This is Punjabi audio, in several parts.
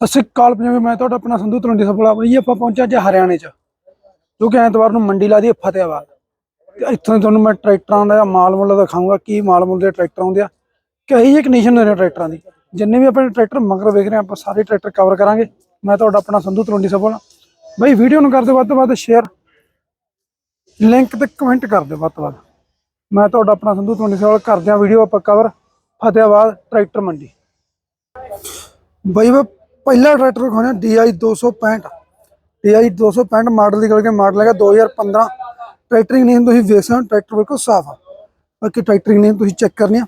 ਸਤਿ ਸ਼੍ਰੀ ਅਕਾਲ ਪੰਜਾਬੀ, ਮੈਂ ਤੁਹਾਡਾ ਆਪਣਾ ਸੰਧੂ ਤਲਵੰਡੀ ਸਭਲਾ ਬਈ ਆਪਾਂ ਪਹੁੰਚਿਆ ਅੱਜ ਹਰਿਆਣੇ ਚ, ਜੋ ਕਿ ਐਤਵਾਰ ਨੂੰ ਮੰਡੀ ਲਾਦੀ ਫਤਿਆਬਾਦ ਤੇ ਇੱਥੋਂ ਤੁਹਾਨੂੰ ਮੈਂ ਟਰੈਕਟਰਾਂ ਦਾ ਮਾਲ ਮੁੱਲ ਦਿਖਾਊਂਗਾ, ਕੀ ਮਾਲ ਮੁੱਲ ਦੇ ਟਰੈਕਟਰ ਆਉਂਦੇ ਆ। ਕਹੀ ਜਿਹੀ ਕੰਡੀਸ਼ਨ ਨੇ ਟਰੈਕਟਰਾਂ ਦੀ। ਜਿੰਨੇ ਵੀ ਆਪਣੇ ਟਰੈਕਟਰ ਮਗਰ ਵੇਖ ਰਹੇ ਆ, ਆਪਾਂ ਸਾਰੇ ਟਰੈਕਟਰ ਕਵਰ ਕਰਾਂਗੇ। ਮੈਂ ਤੁਹਾਡਾ ਆਪਣਾ ਸੰਧੂ ਤਲਵੰਡੀ ਸਭਲਾ ਬਈ ਵੀਡੀਓ ਨੂੰ ਕਰ ਦਿਓ ਵੱਧ ਤੋਂ ਵੱਧ ਸ਼ੇਅਰ ਲਿੰਕ ਤੇ ਕਮੈਂਟ ਕਰ ਦਿਓ ਵੱਧ ਤੋਂ ਵੱਧ। ਮੈਂ ਤੁਹਾਡਾ ਆਪਣਾ ਸੰਧੂ ਤਲਵੰਡੀ ਸਭਲਾ ਕਰਦੇ ਆ ਵੀਡੀਓ ਆਪਾਂ ਕਵਰ ਫਤਿਆਬਾਦ ਟਰੈਕਟਰ ਮੰਡੀ। ਬਈ ਪਹਿਲਾ ਟਰੈਕਟਰ ਦਿਖਾਉਣਾ DI 265 DI 265 ਮਾਡਲ ਦੀ ਗੱਲ ਕੇ ਮਾਡਲ ਹੈਗਾ 2015 ਟਰੈਕਟਰਿੰਗ ਨਹੀਂ ਤੁਸੀਂ ਵੇਖ ਸਕਦੇ ਹੋ, ਟਰੈਕਟਰ ਬਿਲਕੁਲ ਸਾਫ਼ ਆ। ਬਾਕੀ ਟਰੈਕਟਰਿੰਗ ਨਹੀਂ ਤੁਸੀਂ ਚੈੱਕ ਕਰਨੀ ਆ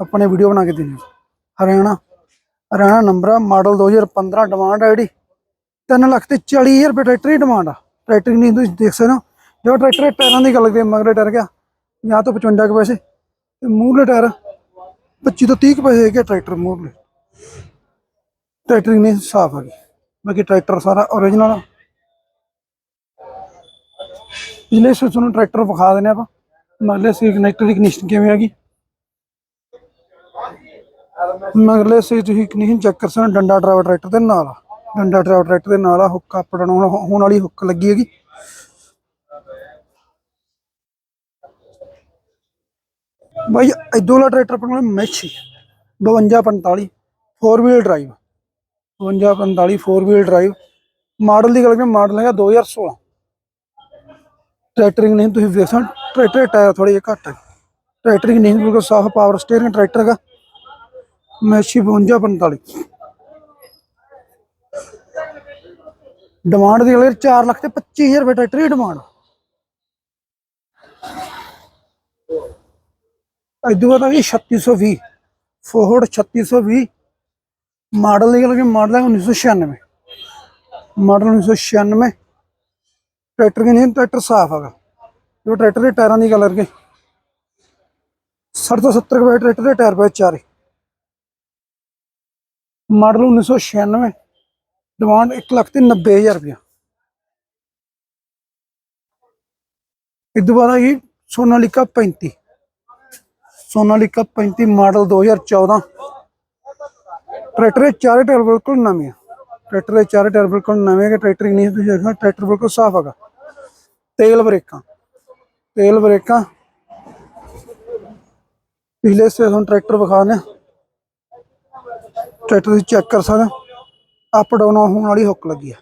ਆਪਣੇ ਵੀਡੀਓ ਬਣਾ ਕੇ ਦੇਣੀ ਆ। ਹਰਿਆਣਾ ਹਰਿਆਣਾ ਨੰਬਰ ਆ ਮਾਡਲ 2015 ਡਿਮਾਂਡ ਆ ਜਿਹੜੀ। 3 ਲੱਖ ਤੇ 40000 ਰੁਪਏ ਟਰੈਕਟਰ ਦੀ ਡਿਮਾਂਡ ਆ। ਟਰੈਕਟਰਿੰਗ ਨਹੀਂ ਤੁਸੀਂ ਦੇਖ ਸਕਦੇ ਹੋ। ਜੋ ਟਰੈਕਟਰ ਟਾਇਰਾਂ ਦੀ ਗੱਲ ਕਰੀਏ ਮਗਰੇ ਟਾਇਰ ਗਿਆ 50 ਤੋਂ 55 ਕੁ ਪੈਸੇ। ਤੇ ਮੂਹਰੇ ਟਾਇਰ 25 ਤੋਂ 30 ਕੁ ਪੈਸੇ ਹੈਗੇ ਟਰੈਕਟਰ ਮੂਹਰੇ ਟਰੈਕਟਰ ਨਹੀਂ ਸਾਫ਼ ਆ ਗਈ ਬਾਕੀ ਟਰੈਕਟਰ ਸਾਰਾ ਓਰੀਜਨਲ ਪਿਛਲੇ ਸੇ ਤੁਹਾਨੂੰ ਟਰੈਕਟਰ ਵਿਖਾ ਦਿੰਦੇ ਆਪਾਂ। ਮਗਲੇ ਸੀ ਕਨੈਕਟਰ ਦੀ ਕੰਡੀਸ਼ਨ ਕਿਵੇਂ ਹੈਗੀ ਮਗਲੇ ਸੇ ਤੁਸੀਂ ਕੰਡੀਸ਼ਨ ਚੈੱਕ ਕਰ ਸਕਦੇ ਡੰਡਾ ਡਰਾਈਵਰ ਟਰੈਕਟਰ ਦੇ ਨਾਲ ਡੰਡਾ ਡਰਾਈਵਰ ਟਰੈਕਟਰ ਦੇ ਨਾਲ ਆ, ਹੁੱਕ ਅਪ ਹੋਣ ਵਾਲੀ ਹੁੱਕ ਲੱਗੀ ਹੈਗੀ। ਬਾਈ ਇਦੋਂ ਵਾਲਾ ਟਰੈਕਟਰ ਆਪਣੇ ਕੋਲ ਮੈਚ 5245 4 wheel drive 5245 4 wheel drive model ਦੀ ਗੱਲ ਕਰੀਏ ਮਾਡਲ ਹੈਗਾ 2016 ਟਰੈਕਟਰਿੰਗ ਨਹੀਂ, ਤੁਸੀਂ ਵੇਖ ਸਕਦੇ ਟਰੈਕਟਰ ਟਾਇਰ ਥੋੜੇ ਜਿਹਾ ਘੱਟ ਹੈ। ਟਰੈਕਟਰਿੰਗ ਨਹੀਂ, ਬਿਲਕੁਲ ਸਾਫ਼ ਪਾਵਰ ਸਟੀਅਰਿੰਗ ਟਰੈਕਟਰ ਦਾ ਮੈਸ਼ੀ 5245 ਡਿਮਾਂਡ ਦੀ ਗੱਲ 4 ਲੱਖ ਤੇ 25000 ਰੁਪਏ ਟਰੈਕਟਰ ਦੀ ਡਿਮਾਂਡ ਇਦੋਂ ਬਾਅਦ ਆ ਗਈ 3620 ਫੋਰਡ 3620 ਮਾਡਲ ਦੀ ਗੱਲ ਕਰੀਏ, ਮਾਡਲ ਹੈ 1996 ਮਾਡਲ 1996 ਟਰੈਕਟਰ ਕਿ ਨਹੀਂ ਟਰੈਕਟਰ ਸਾਫ਼ ਹੈਗਾ। ਜੋ ਟਰੈਕਟਰ ਦੇ ਟਾਇਰਾਂ ਦੀ ਗੱਲ ਕਰਕੇ 60 ਤੋਂ 70 ਕੁ ਟਰੈਕਟਰ ਦੇ ਟਾਇਰ ਪਏ ਚਾਰੇ। ਮਾਡਲ 1996 ਡਿਮਾਂਡ 1 ਲੱਖ ਤੇ 90000 ਰੁਪਇਆ। ਇਦੋਂ ਬਾਅਦ ਆਈ ਸੋਨਾਲੀਕਾ 35 ਸੋਨਾਲੀਕਾ 35 ਮਾਡਲ 2014 ਟਰੈਕਟਰ ਦੇ ਚਾਰੇ ਟਾਇਰ ਬਿਲਕੁਲ ਨਵੇਂ ਆ। ਟਰੈਕਟਰ ਦੇ ਚਾਰੇ ਟਾਇਰ ਬਿਲਕੁਲ ਨਵੇਂ ਹੈਗੇ ਟਰੈਕਟਰ ਨਹੀਂ ਤੁਸੀਂ ਦੇਖਣਾ ਟਰੈਕਟਰ ਬਿਲਕੁਲ ਸਾਫ਼ ਹੈਗਾ। ਤੇਲ ਬ੍ਰੇਕਾਂ ਤੇਲ ਬ੍ਰੇਕਾਂ। ਪਿਛਲੇ ਸੇ ਤੁਹਾਨੂੰ ਟਰੈਕਟਰ ਵਿਖਾ ਦਿਆਂ ਟਰੈਕਟਰ ਤੁਸੀਂ ਚੈੱਕ ਕਰ ਸਕਦੇ ਅਪ ਡਾਊਨ ਹੋਣ ਵਾਲੀ ਹੁੱਕ ਲੱਗੀ ਆ।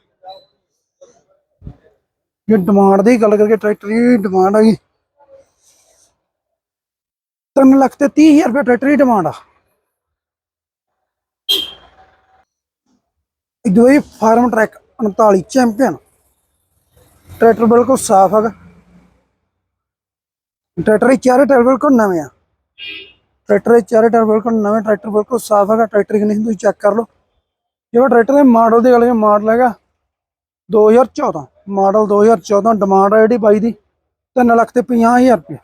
ਜੇ ਡਿਮਾਂਡ ਦੀ ਗੱਲ ਕਰਕੇ ਟਰੈਕਟਰ ਦੀ ਡਿਮਾਂਡ ਆ ਹੈਗੀ 3 ਲੱਖ ਤੇ 30000 ਰੁਪਏ ਟਰੈਕਟਰ ਦੀ ਡਿਮਾਂਡ ਆ। ਦੋਈ ਫਾਰਮ ਟਰੈਕ 39 ਚੈਂਪੀਅਨ। ਟਰੈਕਟਰ ਬਿਲਕੁਲ ਸਾਫ਼ ਹੈਗਾ। ਟਰੈਕਟਰ ਚਾਰੇ ਟਾਇਰ ਬਿਲਕੁਲ ਨਵੇਂ ਆ। ਟਰੈਕਟਰ ਚਾਰੇ ਟਾਇਰ ਬਿਲਕੁਲ ਨਵੇਂ, ਟਰੈਕਟਰ ਬਿਲਕੁਲ ਸਾਫ਼ ਹੈਗਾ। ਟਰੈਕਟਰ ਕਿੰਨੀ ਤੁਸੀਂ ਚੈੱਕ ਕਰ ਲਓ। ਜਿਹੜਾ ਟਰੈਕਟਰ ਦੇ ਮਾਡਲ ਦੀ ਗੱਲ ਹੈ ਮਾਡਲ ਹੈਗਾ 2014 ਮਾਡਲ 2014 ਡਿਮਾਂਡ ਹੈ ਜਿਹੜੀ ਬਾਈ ਦੀ 3 ਲੱਖ ਤੇ 50000 ਰੁਪਏ।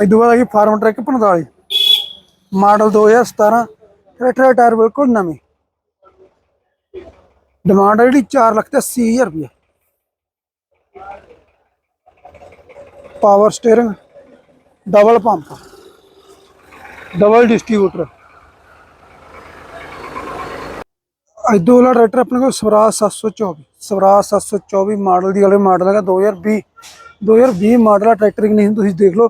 ਇਦੋਂ ਬਾਅਦ ਆ ਫਾਰਮ ਟਰੈਕ 45 ਮਾਡਲ 2017 ਟਰੈਕਟਰ ਦੇ ਟਾਇਰ ਬਿਲਕੁਲ ਨਵੇਂ। ਡਿਮਾਂਡ ਹੈ ਜਿਹੜੀ 4 ਲੱਖ ਤੇ 80000 ਰੁਪਏ power steering, double pump, double distributor. ਇਦੋਂ ਵਾਲਾ ਟਰੈਕਟਰ ਆਪਣੇ ਕੋਲ ਸਵਰਾਜ 724 ਸਵਰਾਜ 724 ਮਾਡਲ ਦੀ ਵਾਲੇ ਮਾਡਲ ਹੈਗਾ 2020 2020 ਮਾਡਲ ਆ ਟਰੈਕਟਰ ਦੀ ਨਹੀਂ, ਤੁਸੀਂ ਦੇਖ ਲਓ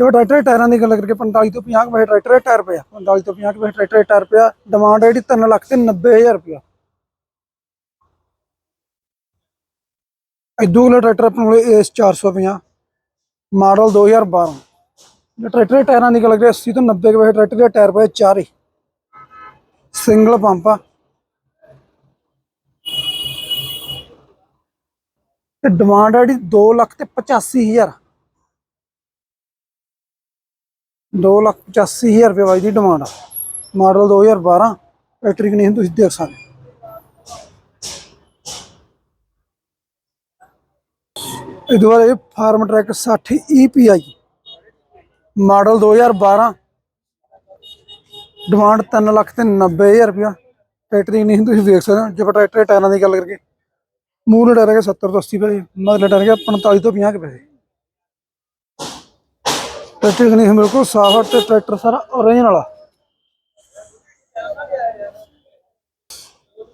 ਜੋ ਟਰੈਕਟਰ ਦੇ ਟਾਇਰਾਂ ਦੀ ਗੱਲ ਕਰਕੇ 45 ਤੋਂ 50 ਕੁ ਟਰੈਕਟਰ ਦੇ ਟਾਇਰ ਪਿਆ 45 ਤੋਂ 50 ਕੁ ਟਰੈਕਟਰ ਦੇ ਟਾਇਰ ਪਿਆ ਡਿਮਾਂਡ ਹੈ ਜਿਹੜੀ 3 ਲੱਖ ਤੇ 90000 ਰੁਪਇਆ। ਇਦੋਂ ਵਾਲਾ ਟਰੈਕਟਰ ਆਪਣੇ ਕੋਲ ਏਸ 450 ਮਾਡਲ 2012 ਜੇ ਟਰੈਕਟਰ ਦੇ ਟਾਇਰਾਂ ਦੀ ਗੱਲ ਕਰੀਏ 80 ਤੋਂ 90 ਕੁ ਟਰੈਕਟਰ ਦੇ ਟਾਇਰ ਪਏ ਚਾਰੇ। ਸਿੰਗਲ ਪੰਪ ਆ। ਤੇ ਡਿਮਾਂਡ ਹੈ ਜਿਹੜੀ 2 ਲੱਖ ਤੇ 85000 2 ਲੱਖ 85000 ਰੁਪਏ ਵਾਲੀ ਦੀ ਡਿਮਾਂਡ ਆ। ਮਾਡਲ 2012 ਟਰੈਕਟਰ ਦੀ ਕੰਡੀਸ਼ਨ ਤੁਸੀਂ ਦੇਖ ਸਕਦੇ ਇਹ ਦੁਬਾਰਾ ਇਹ Farmtrac 60 EPI model 2012 demand 3 lakh ਤੇ 90000 ਰੁਪਇਆ। ਟਰੈਕਟਰ ਦੀ ਕੰਡੀਸ਼ਨ ਤੁਸੀਂ ਦੇਖ ਸਕਦੇ ਹੋ। ਜੇ ਆਪਾਂ ਟਰੈਕਟਰ ਟਾਇਰਾਂ ਦੀ ਗੱਲ ਕਰਕੇ ਮੂਲ ਟਾਇਰ ਹੈਗੇ 70 ਤੋਂ 80 ਪੈਸੇ ਮਗਲੇ ਟਾਇਰ ਹੈਗੇ 45 ਤੋਂ 50 ਕੁ ਪੈਸੇ। ਟਰੈਕਟਰ ਦੀ ਬਿਲਕੁਲ ਸਾਫ਼ ਹੈ ਤੇ ਟਰੈਕਟਰ ਸਾਰਾ ਓਰੀਜਨਲ ਆ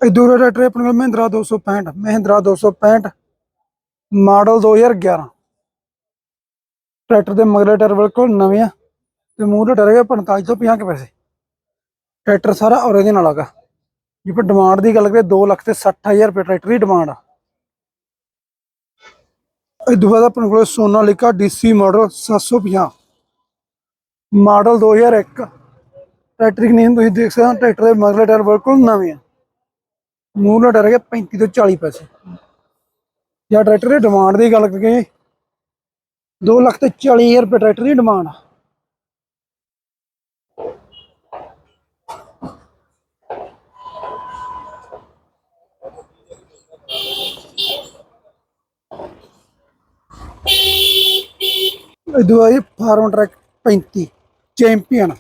ਇਹ ਦੂਰਾ ਟਰੈਕਟਰ ਆਪਣੇ ਕੋਲ ਮਹਿੰਦਰਾ 265 ਮਹਿੰਦਰਾ 265 ਮਾਡਲ 2011 ਟਰੈਕਟਰ ਦੇ ਮਗਲੇ ਟਾਇਰ ਬਿਲਕੁਲ ਨਵੇਂ ਆ ਤੇ ਮੂਹਰੇ ਟਾਇਰ ਹੈਗੇ 45 ਤੋਂ 50 ਕੇ ਪੈਸੇ। ਟਰੈਕਟਰ ਸਾਰਾ ਓਰੀਜਨਲ ਹੈਗਾ ਜੇ ਆਪਾਂ ਡਿਮਾਂਡ ਦੀ ਗੱਲ ਕਰੀਏ 2 ਲੱਖ ਤੇ 60000 ਰੁਪਏ ਟਰੈਕਟਰ ਦੀ ਡਿਮਾਂਡ ਆ। ਇਹ ਤੋਂ ਬਾਅਦ ਆਪਣੇ ਕੋਲ Sonalika DC model 750 model 2001 tractor ਦੀ ਕੰਡੀਸ਼ਨ ਤੁਸੀਂ ਦੇਖ ਸਕਦੇ ਹੋ, ਟਰੈਕਟਰ ਦੇ ਮਗਲੇ ਟਾਇਰ ਬਿਲਕੁਲ ਨਵੇਂ ਆ। ਮੂਹਰੇ ਟਾਇਰ ਹੈਗੇ 35 ਤੋਂ 40 ਪੈਸੇ। ਜਾਂ ਟਰੈਕਟਰ ਦੀ ਡਿਮਾਂਡ ਦੀ ਗੱਲ ਕਰੀਏ 2 ਲੱਖ ਤੇ 40000 ਰੁਪਏ ਟਰੈਕਟਰ ਦੀ ਡਿਮਾਂਡ ਆ। ਇਦੋਂ ਆਈ ਫਾਰਮ ਟਰੈਕ 35 ਚੈਂਪੀਅਨ।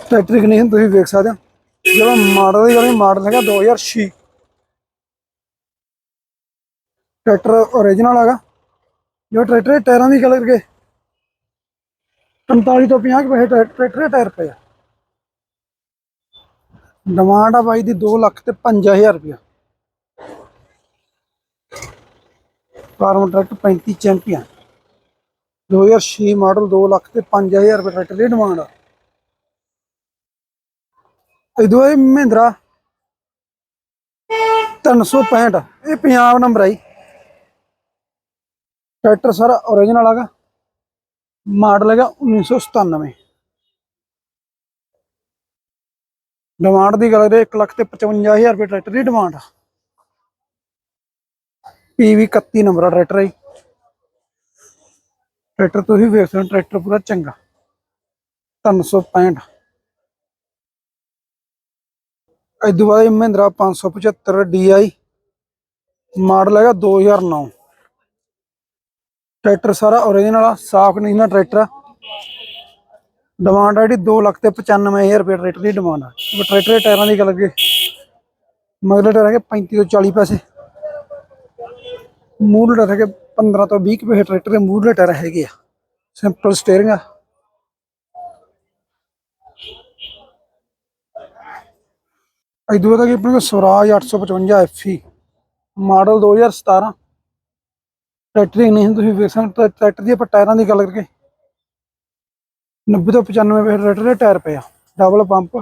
ਟਰੈਕਟਰ ਦੀ ਕੰਡੀਸ਼ਨ ਤੁਸੀਂ ਵੇਖ ਸਕਦੇ ਹੋ। ਜਿਹੜਾ ਮਾਡਲ ਦੀ ਗੱਲ ਮਾਡਲ ਹੈਗਾ 2006 ਟਰੈਕਟਰ ਓਰੀਜਨਲ ਹੈਗਾ। ਜੋ ਟਰੈਕਟਰ ਦੇ ਟਾਇਰਾਂ ਦੀ ਗੱਲ ਕਰਕੇ 45 ਤੋਂ 50 ਪੈਸੇ ਟਰੈਕਟਰ ਦੇ ਟਾਇਰ ਪਏ ਡਿਮਾਂਡ ਆ ਬਾਈ ਦੀ 2 ਲੱਖ ਤੇ 5000 ਰੁਪਇਆ। Farm tractor 35 champion. 2006 model 2 lakh ਤੇ 5000 ਰੁਪਏ ਟਰੈਕਟਰ ਦੀ ਡਿਮਾਂਡ ਆ ਇਦੋਂ ਇਹ ਮਹਿੰਦਰਾ 365 ਇਹ ਪੰਜਾਬ ਨੰਬਰ ਆਈ ਟਰੈਕਟਰ ਸਾਰਾ ਓਰੀਜਨਲ ਹੈਗਾ। ਮਾਡਲ ਹੈਗਾ 1997 ਡਿਮਾਂਡ ਦੀ ਗੱਲ ਕਰੀਏ 1 ਲੱਖ ਤੇ 55000 ਰੁਪਏ ਟਰੈਕਟਰ ਦੀ ਡਿਮਾਂਡ ਆ। ਪੀਵੀ 31 ਨੰਬਰ ਆ ਟਰੈਕਟਰ ਹੈ ਟਰੈਕਟਰ ਤੁਸੀਂ ਵੇਖ ਸਕਦੇ ਹੋ, ਟਰੈਕਟਰ ਪੂਰਾ ਚੰਗਾ। 365 ਇਦੋਂ ਬਾਅਦ ਇਹ ਮਹਿੰਦਰਾ 575 DI ਮਾਡਲ ਹੈਗਾ 2009 ਟਰੈਕਟਰ ਸਾਰਾ ਓਰੀਜਨਲ ਆ, ਸਾਫ਼ ਨਹੀਂ ਨਾ ਟਰੈਕਟਰ। ਆ ਡਿਮਾਂਡ ਆਈਡੀ ਜਿਹੜੀ 2 ਲੱਖ ਤੇ 95000 ਰੁਪਏ ਟਰੈਕਟਰ ਦੀ ਡਿਮਾਂਡ ਆ। ਟਰੈਕਟਰ ਦੇ ਟਾਇਰਾਂ ਦੀ ਗੱਲ ਕਰੀਏ ਮਗਲੇ ਟਾਇਰ ਹੈਗੇ 35 ਤੋਂ 40 ਪੈਸੇ। ਮੂਲ ਟਾਇਰ ਹੈਗੇ 15 ਤੋਂ 20 ਕੁ ਪੈਸੇ ਟਰੈਕਟਰ ਦੇ ਮੂਹਰੇ ਟਾਇਰ ਹੈਗੇ ਆ। ਸਿੰਪਲ ਸਟੀਅਰਿੰਗ ਆ। ਇਦੋਂ ਬਾਅਦ ਕਿ ਆਪਣੇ ਕੋਲ ਸਵਰਾਜ 855 FE ਮਾਡਲ 2017 ਟਰੈਕਟਰ ਦੀ ਨਹੀਂ ਤੁਸੀਂ ਵੇਖ ਸਕਦੇ ਟਰੈਕਟਰ ਦੀ ਆਪਾਂ ਟਾਇਰਾਂ ਦੀ ਗੱਲ ਕਰਕੇ 90 ਤੋਂ 95 ਪੈਸੇ ਟਰੈਕਟਰ ਦੇ ਟਾਇਰ ਪਏ ਆ। Double pump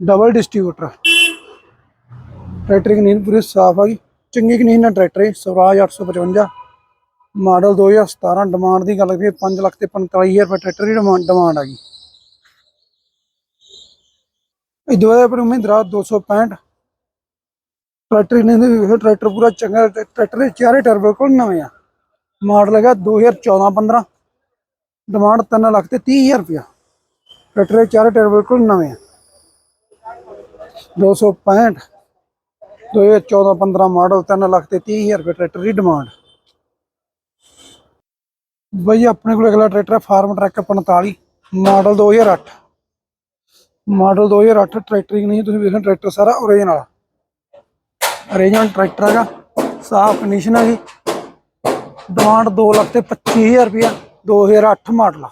double distributor tractor ਦੀ ਨੀਂਦ ਪੂਰੀ ਸਾਫ਼ ਆ ਗਈ। ਚੰਗੀ ਕੰਡੀਸ਼ਨ ਨਾਲ ਟਰੈਕਟਰ ਹੈ, ਸਵਰਾਜ 855 ਮਾਡਲ 2017 ਡਿਮਾਂਡ ਦੀ ਗੱਲ ਕਰੀਏ 5 ਲੱਖ ਤੇ 45000 ਰੁਪਏ ਟਰੈਕਟਰ ਦੀ ਡਿਮਾਂਡ ਡਿਮਾਂਡ ਆ ਗਈ। ਇਦੋਂ ਬਾਅਦ ਆਪਣੇ ਮਹਿੰਦਰਾ 265 ਟਰੈਕਟਰ ਨੇ ਵੀ ਟਰੈਕਟਰ ਪੂਰਾ ਚੰਗਾ ਟਰੈਕਟਰ ਦੇ ਚਾਰੇ ਟਾਇਰ ਬਿਲਕੁਲ ਨਵੇਂ ਆ। ਮਾਡਲ ਹੈਗਾ 2014 15 ਡਿਮਾਂਡ 3 ਲੱਖ ਤੇ 30000 ਰੁਪਇਆ। ਟਰੈਕਟਰ ਦੇ ਚਾਰੇ ਟਾਇਰ ਬਿਲਕੁਲ ਨਵੇਂ ਆ। 265 2014 15 ਮਾਡਲ 3 ਲੱਖ ਤੇ 30000 ਰੁਪਏ ਟਰੈਕਟਰ ਦੀ ਡਿਮਾਂਡ ਬਈ ਆਪਣੇ ਕੋਲ ਅਗਲਾ ਟਰੈਕਟਰ ਹੈ Farmtrac 45 model 2008 model 2008 tractor ਹੀ ਨਹੀਂ, ਤੁਸੀਂ ਵੇਖਣਾ ਟਰੈਕਟਰ ਸਾਰਾ ਓਰੀਜਨਲ ਓਰੀਜਨਲ ਟਰੈਕਟਰ ਹੈਗਾ, ਸਾਫ਼ ਕੰਡੀਸ਼ਨ ਹੈਗੀ। ਡਿਮਾਂਡ 2 ਲੱਖ ਤੇ 25000 ਰੁਪਇਆ 2008 ਮਾਡਲ ਆ।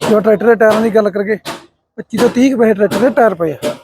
ਜੋ ਟਰੈਕਟਰ ਦੇ ਟਾਇਰਾਂ ਦੀ ਗੱਲ ਕਰਕੇ 25 ਤੋਂ 30 ਕੁ ਪੈਸੇ ਟਰੈਕਟਰ ਦੇ ਟਾਇਰ ਪਏ ਆ।